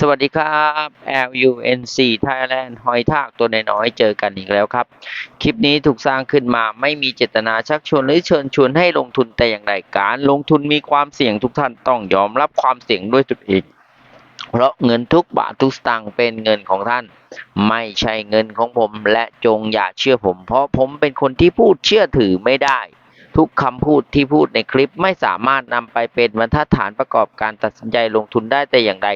สวัสดีครับ LUNC Thailand หอยทากตัวน้อยๆ เจอกันอีกแล้วครับ คลิปนี้ถูกสร้างขึ้นมาไม่มีเจตนาชักชวนหรือเชิญชวนให้ลงทุนแต่อย่างใดการลงทุนมีความเสี่ยงทุกท่านต้องยอมรับความเสี่ยงด้วยตัวเองเพราะเงินทุกบาททุกสตางค์เป็นเงินของท่าน ไม่ใช่เงินของผม และจงอย่าเชื่อผม เพราะผมเป็นคนที่พูดเชื่อถือไม่ได้ ทุกคำพูดที่พูดในคลิปไม่สามารถนำไปเป็นบรรทัดฐานประกอบการตัดสินใจลงทุนได้แต่อย่างใด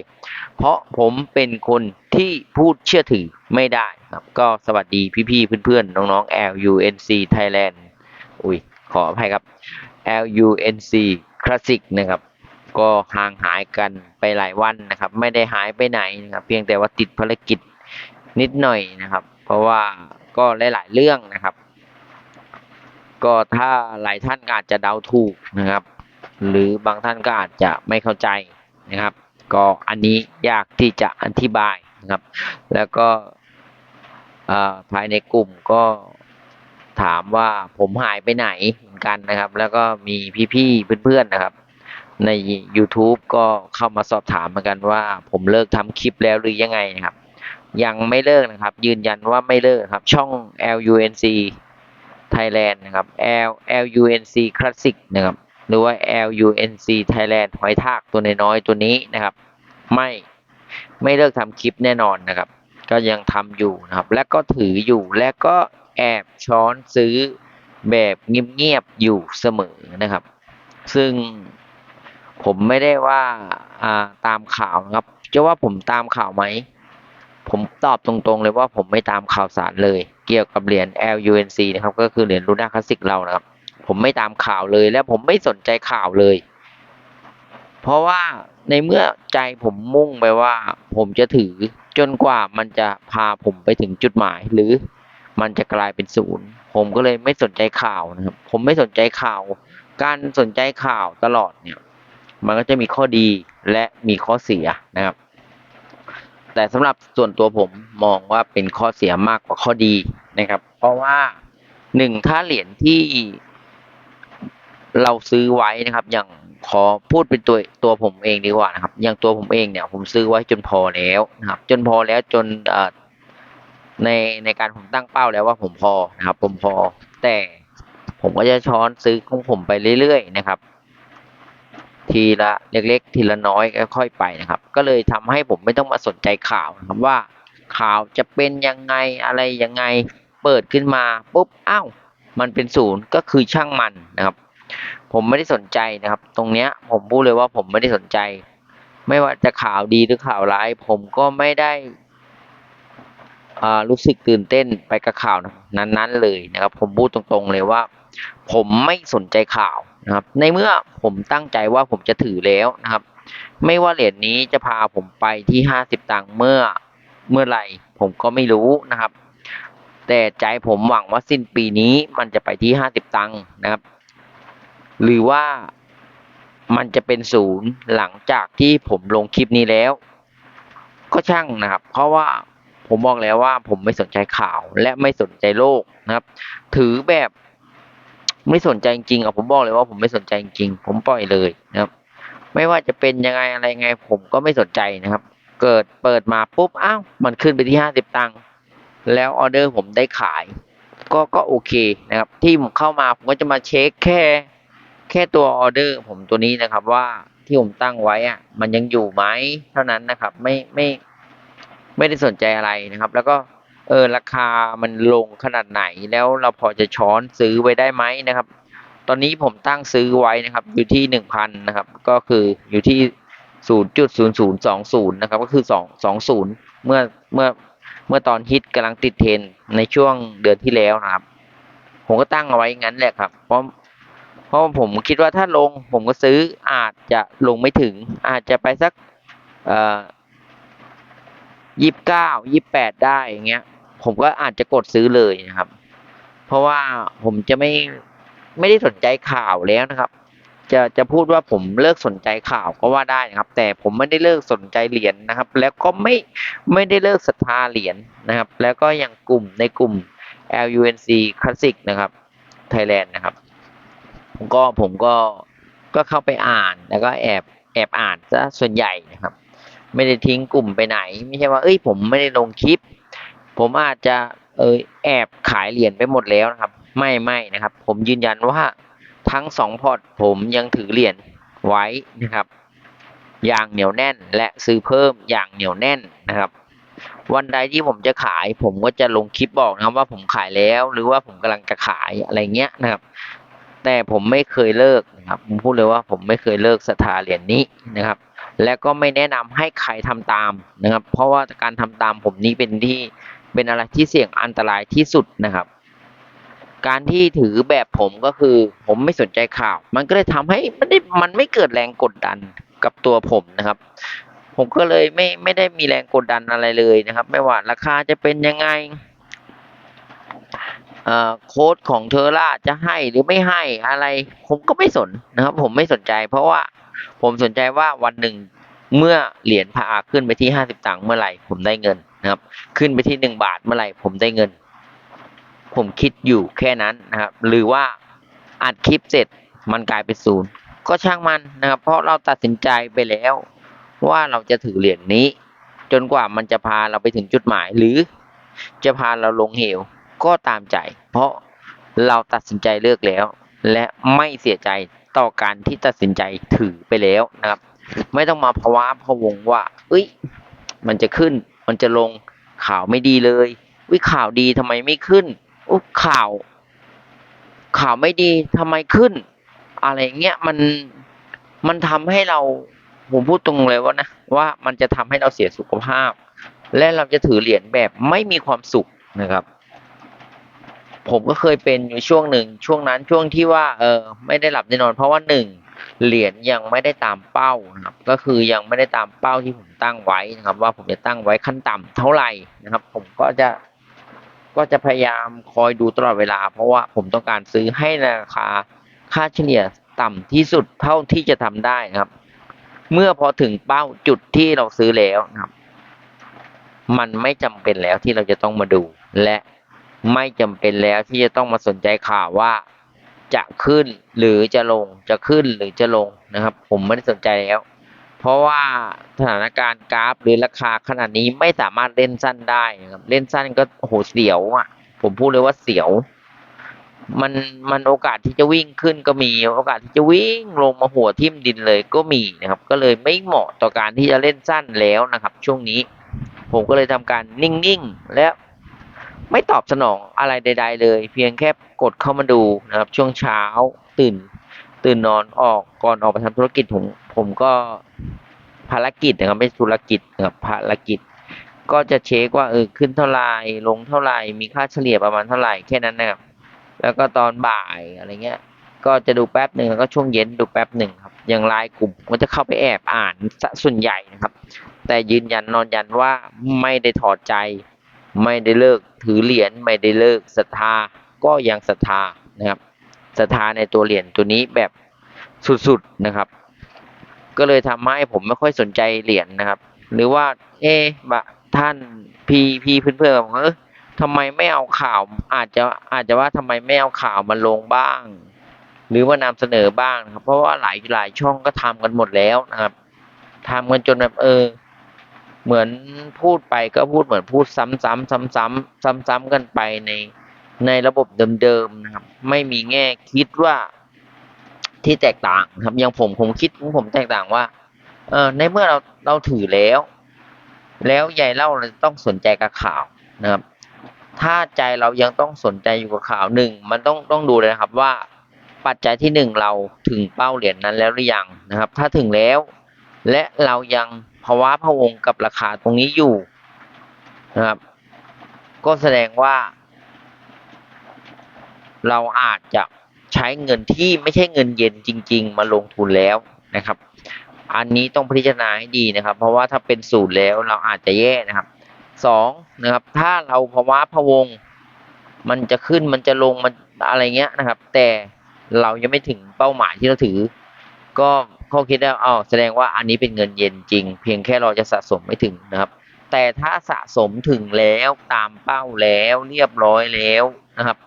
เพราะผมเป็นคนที่พูดเชื่อถือไม่ได้ครับ ก็สวัสดีพี่ๆเพื่อนๆ น้องๆ LUNC Thailand อุ้ยขออภัยครับ LUNC Classic นะครับ ก็ห่างหายกันไปหลายวันนะครับ ไม่ได้หายไปไหนนะครับ เพียงแต่ว่าติดภารกิจนิดหน่อยนะครับ เพราะว่าก็หลายๆเรื่องนะครับ ก็ถ้าหลายท่านก็อาจจะเดาถูกนะครับ หรือบางท่านก็อาจจะไม่เข้าใจนะครับ ก็อันนี้ยากที่จะอธิบายนะครับ แล้วก็ภายในกลุ่มก็ถามว่าผมหายไปไหนเหมือนกันนะครับ แล้วก็มีพี่ๆเพื่อนๆนะครับ ใน YouTube ก็เข้ามาสอบถามเหมือนกันว่า ผมเลิกทำคลิปแล้วหรือยังไงนะครับ ยังไม่เลิกนะครับ ยืนยันว่าไม่เลิกครับ ช่อง LUNC Thailand นะครับ L LUNC Classic นะครับ หรือว่า LUNC Thailand หอยทากตัวน้อยๆตัวนี้นะครับ ไม่ไม่เลิกทำคลิปแน่นอนนะครับ ก็ยังทำอยู่นะครับ และก็ถืออยู่และก็แอบช้อนซื้อแบบเงียบๆอยู่เสมอนะครับ ซึ่งผมไม่ได้ว่าอ่าตามข่าวนะครับ จะว่าผมตามข่าวไหม ผมตอบตรงๆเลยว่าผมไม่ตามข่าวสารเลย เกี่ยวกับเหรียญ LUNC นะครับ ก็คือเหรียญลูน่าคลาสสิกเรานะครับ ผมไม่ตามข่าวเลย และผมไม่สนใจข่าวเลย เพราะว่าในเมื่อใจผมมุ่งไปว่า ผมจะถือจนกว่ามันจะพาผมไปถึงจุดหมาย หรือมันจะกลายเป็นศูนย์ผมก็เลยไม่สนใจข่าวนะครับ ผมไม่สนใจข่าว การสนใจข่าวตลอดเนี่ย มันก็จะมีข้อดีและมีข้อเสียนะครับ แต่สำหรับส่วนตัวผมมองว่าเป็นข้อเสียมากกว่าข้อดีนะครับ เพราะว่าหนึ่งถ้าเหรียญที่เราซื้อไว้นะครับ อย่างขอพูดเป็นตัวตัวผมเองดีกว่านะครับ อย่างตัวผมเองเนี่ย ผมซื้อไว้จนพอแล้วนะครับ จนพอแล้วจนในในการผมตั้งเป้าแล้วว่าผมพอนะครับ ผมพอ แต่ผมก็จะช้อนซื้อของผมไปเรื่อยๆนะครับ ทีละเล็กๆ ทีละน้อยค่อยไปนะครับ ก็เลยทำให้ผมไม่ต้องมาสนใจข่าวนะครับว่า ข่าวจะเป็นยังไงอะไรยังไงเปิดขึ้นมาปุ๊บอ้าวมันเป็นศูนย์ก็คือช่างมันนะครับ ผมไม่ได้สนใจนะครับ ตรงเนี้ยผมพูดเลยว่าผมไม่ได้สนใจ ไม่ว่าจะข่าวดีหรือข่าวร้าย ผมก็ไม่ได้อ่ารู้สึกตื่นเต้นไปกับข่าวนั้นๆเลยนะครับ ผมพูดตรงๆเลยว่า ผมไม่สนใจข่าว นะครับ ในเมื่อผมตั้งใจว่าผมจะถือแล้วนะครับ ไม่ว่าเหรียญนี้จะพาผมไปที่ห้าสิบตังค์เมื่อเมื่อไหร่ ผมก็ไม่รู้นะครับ แต่ใจผมหวังว่าสิ้นปีนี้มันจะไปที่ห้าสิบตังค์นะครับ หรือว่ามันจะเป็นศูนย์หลังจากที่ผมลงคลิปนี้แล้ว ก็ช่างนะครับ เพราะว่าผมบอกแล้วว่าผมไม่สนใจข่าวและไม่สนใจโลกนะครับ ถือแบบ ไม่สนใจจริงๆอะผมบอกเลยว่าผมไม่สนใจจริง ผมปล่อยเลยนะครับ ไม่ว่าจะเป็นยังไงอะไรไง ผมก็ไม่สนใจนะครับ เกิดเปิดมาปุ๊บอ้าวมันขึ้นไปที่ห้าสิบตังค์แล้วออเดอร์ผมได้ขาย ก็ก็โอเคนะครับ ที่ผมเข้ามาผมก็จะมาเช็คแค่ แค่ตัวออเดอร์ ผมตัวนี้นะครับว่าที่ผมตั้งไว้อะ มันยังอยู่ไหมเท่านั้นนะครับ ไม่ไม่ไม่ได้สนใจอะไรนะครับ แล้วก็ เออราคามันลงขนาดไหนแล้วเราพอจะช้อนซื้อไว้ได้ไหมนะครับ ตอนนี้ผมตั้งซื้อไว้นะครับ อยู่ที่หนึ่งพันนะครับ ก็คืออยู่ที่ศูนย์จุดศูนย์ศูนย์สองศูนย์นะครับก็คือสองสองศูนย์เมื่อเมื่อเมื่อตอนฮิตกำลังติดเทรนในช่วงเดือนที่แล้วนะครับ ผมก็ตั้งเอาไว้งั้นแหละครับ เพราะเพราะผมคิดว่าถ้าลงผมก็ซื้ออาจจะลงไม่ถึง อาจจะไปสักเอ่อยี่สิบเก้ายี่สิบแปดได้อย่างเงี้ย ผมก็อาจจะกดซื้อเลยนะครับ เพราะว่าผมจะไม่ไม่ได้สนใจข่าวแล้วนะครับ จะจะพูดว่าผมเลิกสนใจข่าวก็ว่าได้นะครับ แต่ผมไม่ได้เลิกสนใจเหรียญนะครับ แล้วก็ไม่ไม่ได้เลิกศรัทธาเหรียญนะครับ แล้วก็อย่างกลุ่มในกลุ่ม LUNC Classic นะครับ Thailand นะครับผมก็ผมก็ก็เข้าไปอ่านแล้วก็แอบแอบอ่านซะส่วนใหญ่นะครับ ไม่ได้ทิ้งกลุ่มไปไหน ไม่ใช่ว่าเอ้ยผมไม่ได้ลงคลิป ผมอาจจะเออแอบขายเหรียญไปหมดแล้วนะครับ ไม่ไม่นะครับ ผมยืนยันว่าทั้งสองพอร์ตผมยังถือเหรียญไว้นะครับ อย่างเหนียวแน่นและซื้อเพิ่มอย่างเหนียวแน่นนะครับ วันใดที่ผมจะขาย ผมก็จะลงคลิปบอกนะครับว่าผมขายแล้วหรือว่าผมกำลังจะขายอะไรเงี้ยนะครับ แต่ผมไม่เคยเลิกนะครับผมพูดเลยว่าผมไม่เคยเลิกศรัทธาเหรียญนี้นะครับ และก็ไม่แนะนำให้ใครทำตามนะครับ เพราะว่าการทำตามผมนี้เป็นที่ เป็นอะไรที่เสี่ยงอันตรายที่สุดนะครับ การที่ถือแบบผมก็คือ ผมไม่สนใจข่าว มันก็เลยทำให้มันได้มันไม่เกิดแรงกดดันกับตัวผมนะครับ ผมก็เลยไม่ไม่ได้มีแรงกดดันอะไรเลยนะครับ ไม่ว่าราคาจะเป็นยังไงเอ่อโค้ดของเทอร่าจะให้หรือไม่ให้อะไร ผมก็ไม่สนนะครับ ผมไม่สนใจ เพราะว่าผมสนใจว่าวันหนึ่ง เมื่อเหรียญพาขึ้นไปที่ห้าสิบตังค์เมื่อไหร่ผมได้เงินนะครับ ขึ้นไปที่หนึ่งบาทเมื่อไหร่ผมได้เงิน ผมคิดอยู่แค่นั้นนะครับ หรือว่าอัดคลิปเสร็จมันกลายเป็นศูนย์ก็ช่างมันนะครับ เพราะเราตัดสินใจไปแล้วว่าเราจะถือเหรียญนี้ จนกว่ามันจะพาเราไปถึงจุดหมาย หรือจะพาเราลงเหวก็ตามใจ เพราะเราตัดสินใจเลือกแล้ว และไม่เสียใจต่อการที่ตัดสินใจถือไปแล้วนะครับ ไม่ต้องมาภาวะพะวงว่า เอ้ย มันจะขึ้น มันจะลงข่าวไม่ดีเลยวิข่าวดีทำไมไม่ขึ้นอุ๊ข่าว ข่าวไม่ดีทำไมขึ้น อะไรเงี้ยมันมันทำให้เราผมพูดตรงเลยว่านะว่ามันจะทำให้เราเสียสุขภาพ และเราจะถือเหรียญแบบไม่มีความสุขนะครับ ผมก็เคยเป็นอยู่ช่วงหนึ่งช่วงนั้นช่วงที่ว่า เออไม่ได้หลับได้นอน เพราะว่าหนึ่ง เหรียญยังไม่ได้ตามเป้านะครับ ก็คือยังไม่ได้ตามเป้าที่ผมตั้งไว้นะครับ ว่าผมจะตั้งไว้ขั้นต่ำเท่าไหร่นะครับ ผมก็จะก็จะพยายามคอยดูตลอดเวลา เพราะว่าผมต้องการซื้อให้ราคาค่าเฉลี่ยต่ำที่สุดเท่าที่จะทำได้นะครับ เมื่อพอถึงเป้าจุดที่เราซื้อแล้วนะครับ มันไม่จำเป็นแล้วที่เราจะต้องมาดู และไม่จำเป็นแล้วที่จะต้องมาสนใจข่าวว่า จะขึ้นหรือจะลงจะขึ้นหรือจะลงนะครับ ผมไม่ได้สนใจแล้ว เพราะว่าสถานการณ์กราฟหรือราคาขนาดนี้ไม่สามารถเล่นสั้นได้นะครับเล่นสั้นก็โหเสียวอะ ผมพูดเลยว่าเสียว มันมันโอกาสที่จะวิ่งขึ้นก็มีโอกาสที่จะวิ่งลงมาหัวทิ่มดินเลยก็มีนะครับ ก็เลยไม่เหมาะต่อการที่จะเล่นสั้นแล้วนะครับ ช่วงนี้ ผมก็เลยทำการนิ่งๆและ ไม่ตอบสนองอะไรใด ๆ เลย เพียงแค่กดเข้ามาดูนะครับ ช่วงเช้าตื่น ตื่นนอนออกก่อนออกไปทำธุรกิจผมผมก็ภารกิจนะครับไม่ธุรกิจนะครับภารกิจ ก็จะเช็คว่าเออขึ้นเท่าไหร่ลงเท่าไหร่มีค่าเฉลี่ยประมาณเท่าไหร่แค่นั้นนะครับแล้วก็ตอนบ่ายอะไรเงี้ย ก็จะดูแป๊บหนึ่งแล้วก็ช่วงเย็นดูแป๊บหนึ่งครับ อย่างไลน์กลุ่มก็จะเข้าไปแอบอ่านส่วนใหญ่นะครับ แต่ยืนยันนอนยันว่าไม่ได้ถอดใจ ไม่ได้เลิกถือเหรียญไม่ได้เลิกศรัทธาก็ยังศรัทธานะครับศรัทธาในตัวเหรียญตัวนี้แบบสุดๆนะครับ ก็เลยทำให้ผมไม่ค่อยสนใจเหรียญนะครับ หรือว่า เอ๊ะบะท่านพี่พี่เพื่อนๆบอกว่าเออทำไมไม่เอาข่าวอาจจะอาจจะว่าทำไมไม่เอาข่าวมาลงบ้าง หรือว่านำเสนอบ้างนะครับ เพราะว่าหลายหลายช่องก็ทำกันหมดแล้วนะครับทำกันจนแบบเออ เหมือนพูดไปก็พูดเหมือนพูดซ้ำๆซ้ำๆซ้ำๆกันไปในในระบบเดิมๆนะครับ ไม่มีแง่คิดว่าที่แตกต่างครับอย่างผมผมคิดของผมแตกต่างว่า เออในเมื่อเราเราถือแล้ว แล้วยายเล่าเราต้องสนใจกับข่าวนะครับ ถ้าใจเรายังต้องสนใจอยู่กับข่าวหนึ่งมันต้องต้องดูเลยนะครับว่าปัจจัยที่หนึ่งเราถึงเป้าเหรียญนั้นแล้วหรือยังนะครับ ถ้าถึงแล้ว และเรายัง ภาวะพะวงกับราคาตรงนี้อยู่นะครับ ก็แสดงว่า เราอาจจะใช้เงินที่ไม่ใช่เงินเย็นจริง ๆ มาลงทุนแล้วนะครับ อันนี้ต้องพิจารณาให้ดีนะครับ เพราะว่าถ้าเป็นศูนย์แล้วเราอาจจะแย่นะครับสองนะครับ ถ้าเราภาวะพะวง มันจะขึ้นมันจะลงมันอะไรเงี้ยนะครับ แต่เรายังไม่ถึงเป้าหมายที่เราถือ ก็ เขาคิดได้อ๋อแสดงว่าอันนี้เป็นเงินเย็นจริง เพียงแค่เราจะสะสมไม่ถึงนะครับ แต่ถ้าสะสมถึงแล้วตามเป้าแล้วเรียบร้อยแล้วนะครับ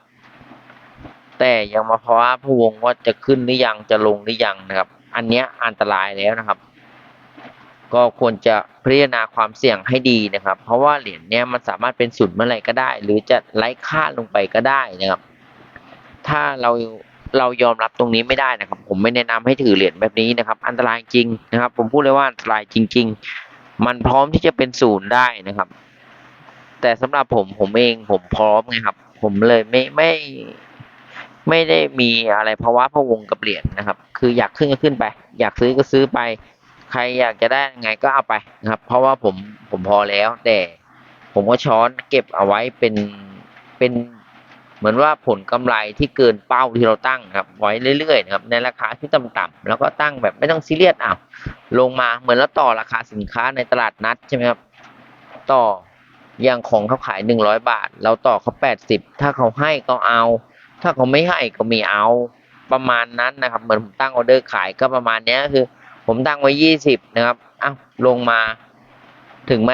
แต่ยังมาภาะวะพวงว่าจะขึ้นหรือยังจะลงหรือยังนะครับ อันเนี้ยอันตรายแล้วนะครับ ก็ควรจะพิจารณาความเสี่ยงให้ดีนะครับ เพราะว่าเหรียญเนี้ยมันสามารถเป็นศูนย์เมื่อไหร่ก็ได้ หรือจะไร้ค่าลงไปก็ได้นะครับ ถ้าเรา เรายอมรับตรงนี้ไม่ได้นะครับ ผมไม่แนะนำให้ถือเหรียญแบบนี้นะครับ อันตรายจริงนะครับ ผมพูดเลยว่าอันตรายจริง ๆ มันพร้อมที่จะเป็นศูนย์ได้นะครับ แต่สำหรับผมผมเองผมพร้อมไงครับ ผมเลยไม่ไม่ไม่ได้มีอะไรภาวะพะวงกับเหรียญนะครับ คืออยากขึ้นก็ขึ้นไป อยากซื้อก็ซื้อไป ใครอยากจะได้ไงก็เอาไปนะครับ เพราะว่าผมผมพอแล้วแต่ผมก็ช้อนเก็บเอาไว้เป็นเป็น เหมือนว่าผลกำไรที่เกินเป้าที่เราตั้งครับไว้เรื่อยๆนะครับในราคาที่ต่ำๆแล้วก็ตั้งแบบไม่ต้องซีเรียสอะลงมาเหมือนแล้วต่อราคาสินค้าในตลาดนัดใช่ไหมครับต่ออย่างของเขาขายหนึ่งร้อยบาท เราต่อเขาแปดสิบถ้าเขาให้ก็เอา ถ้าเขาไม่ให้ก็ม่เอาประมาณนั้นนะครับเหมือนผมตั้งออเดอร์ขายก็ประมาณนี้คือ ผมตั้งไว้ยี่สิบนะครับอ้าวลงมาถึงไหม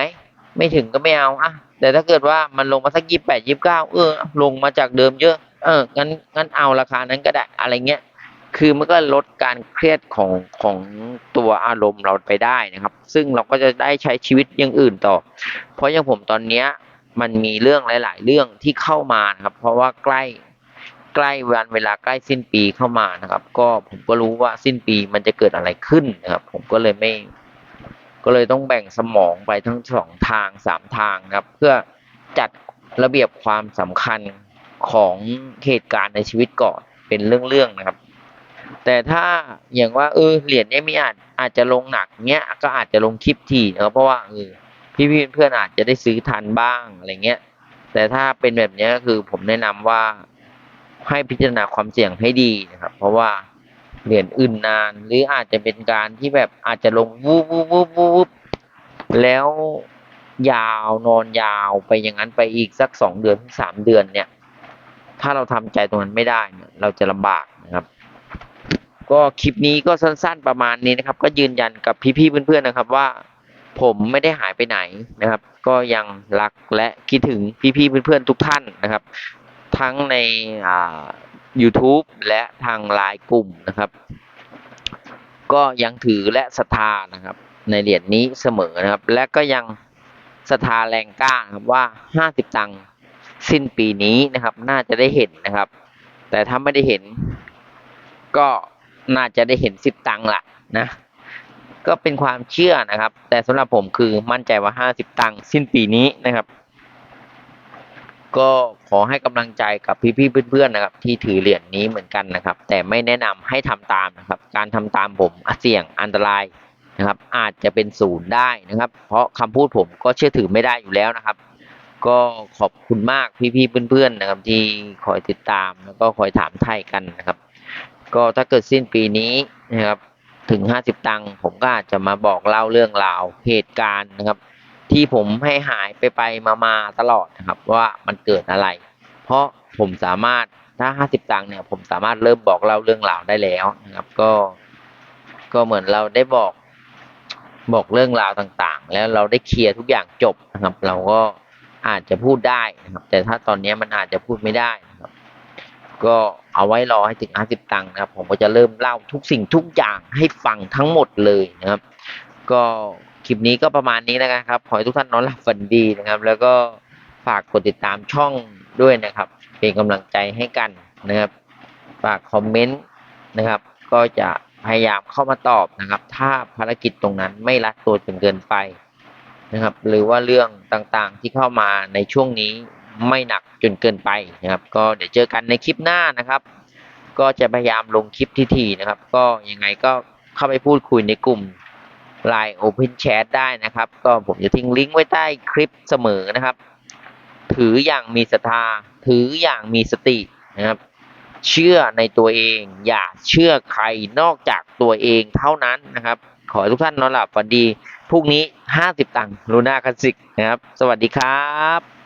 ไม่ถึงก็ไม่เอาอะ แต่ถ้าเกิดว่ามันลงมาสักยี่แปดยี่เก้าเออ ลงมาจากเดิมเยอะ เอองั้นงั้นเอาราคานั้นก็ได้อะไรเงี้ยคือมันก็ลดการเครียดของของตัวอารมณ์เราไปได้นะครับ ซึ่งเราก็จะได้ใช้ชีวิตอย่างอื่นต่อ เพราะอย่างผมตอนเนี้ยมันมีเรื่องหลาย ๆ เรื่องที่เข้ามานะครับ เพราะว่าใกล้ใกล้วันเวลาใกล้สิ้นปีเข้ามานะครับ ก็ผมก็รู้ว่าสิ้นปีมันจะเกิดอะไรขึ้นนะครับ ผมก็เลยไม่ ก็เลยต้องแบ่งสมองไปทั้งสองทางสามทางนะครับ เพื่อจัดระเบียบความสำคัญของเหตุการณ์ในชีวิตก่อนเป็นเรื่องๆนะครับ แต่ถ้าอย่างว่าเออเหรียญเนี้ยมีอาจอาจจะลงหนักเนี้ยก็อาจจะลงคลิปทีนะครับเพราะว่าเออพี่ๆเพื่อนๆอาจจะได้ซื้อทันบ้างอะไรเงี้ย แต่ถ้าเป็นแบบเนี้ยก็คือผมแนะนำว่าให้พิจารณาความเสี่ยงให้ดีนะครับ เพราะว่า เหรียญอื่นนาน หรืออาจจะเป็นการที่แบบอาจจะลงวูบวูบวูบวูบแล้วยาวนอนยาวไปอย่างนั้นไปอีกสักสองเดือนถึงสามเดือนเนี่ย ถ้าเราทำใจตรงนั้นไม่ได้เนี่ยเราจะลำบากนะครับ ก็คลิปนี้ก็สั้น ๆประมาณนี้นะครับ ก็ยืนยันกับพี่ๆเพื่อนๆนะครับว่า ผมไม่ได้หายไปไหนนะครับ ก็ยังรักและคิดถึงพี่ๆเพื่อนๆทุกท่านนะครับ ทั้งในอ่า YouTube และทางไลน์กลุ่มนะครับ ก็ยังถือและศรัทธานะครับ ในเหรียญนี้เสมอนะครับ และก็ยังศรัทธาแรงกล้าครับว่าห้าสิบตังค์สิ้นปีนี้นะครับ น่าจะได้เห็นนะครับ แต่ถ้าไม่ได้เห็น ก็น่าจะได้เห็นสิบตังค์ละนะ ก็เป็นความเชื่อนะครับ แต่สำหรับผมคือมั่นใจว่าห้าสิบตังค์สิ้นปีนี้นะครับ ก็ขอให้กำลังใจกับพี่ๆเพื่อนๆนะครับ ที่ถือเหรียญนี้เหมือนกันนะครับ แต่ไม่แนะนำให้ทำตามนะครับ การทำตามผมเสี่ยงอันตรายนะครับ อาจจะเป็นศูนย์ได้นะครับ เพราะคำพูดผมก็เชื่อถือไม่ได้อยู่แล้วนะครับ ก็ขอบคุณมากพี่ๆเพื่อนๆนะครับ ที่คอยติดตามแล้วก็คอยถามไทยกันนะครับ ก็ถ้าเกิดสิ้นปีนี้นะครับถึงห้าสิบตังค์ผมก็อาจจะมาบอกเล่าเรื่องราวเหตุการณ์นะครับ ที่ผมให้หายไปไปมามาตลอดนะครับ ว่ามันเกิดอะไร เพราะผมสามารถถ้าห้าสิบตังค์เนี่ย ผมสามารถเริ่มบอกเล่าเรื่องราวได้แล้วนะครับ ก็ ก็เหมือนเราได้บอกบอกเรื่องราวต่างๆ แล้วเราได้เคลียร์ทุกอย่างจบนะครับ เราก็อาจจะพูดได้นะครับ แต่ถ้าตอนนี้มันอาจจะพูดไม่ได้นะครับ ก็เอาไว้รอให้ถึงห้าสิบตังค์นะครับ ผมก็จะเริ่มเล่าทุกสิ่งทุกอย่างให้ฟังทั้งหมดเลยนะครับ ก็ คลิปนี้ก็ประมาณนี้แล้วกันครับ ขอให้ทุกท่านนอนหลับฝันดีนะครับ แล้วก็ฝากกดติดตามช่องด้วยนะครับ เป็นกำลังใจให้กันนะครับ ฝากคอมเมนต์นะครับ ก็จะพยายามเข้ามาตอบนะครับ ถ้าภารกิจตรงนั้นไม่รัดตัวจนเกินไปนะครับ หรือว่าเรื่องต่างๆที่เข้ามาในช่วงนี้ไม่หนักจนเกินไปนะครับ ก็เดี๋ยวเจอกันในคลิปหน้านะครับ ก็จะพยายามลงคลิปที่ๆนะครับ ก็ยังไงก็เข้าไปพูดคุยในกลุ่ม Line Open Chat ได้นะครับ ก็ผมจะทิ้งลิงก์ไว้ใต้คลิปเสมอนะครับ ถืออย่างมีศรัทธา ถืออย่างมีสตินะครับ เชื่อในตัวเอง อย่าเชื่อใครนอกจากตัวเองเท่านั้นนะครับ ขอให้ทุกท่านนอนหลับฝันดี พรุ่งนี้ 50 ตังค์ลูน่าคลาสสิกนะครับ สวัสดีครับ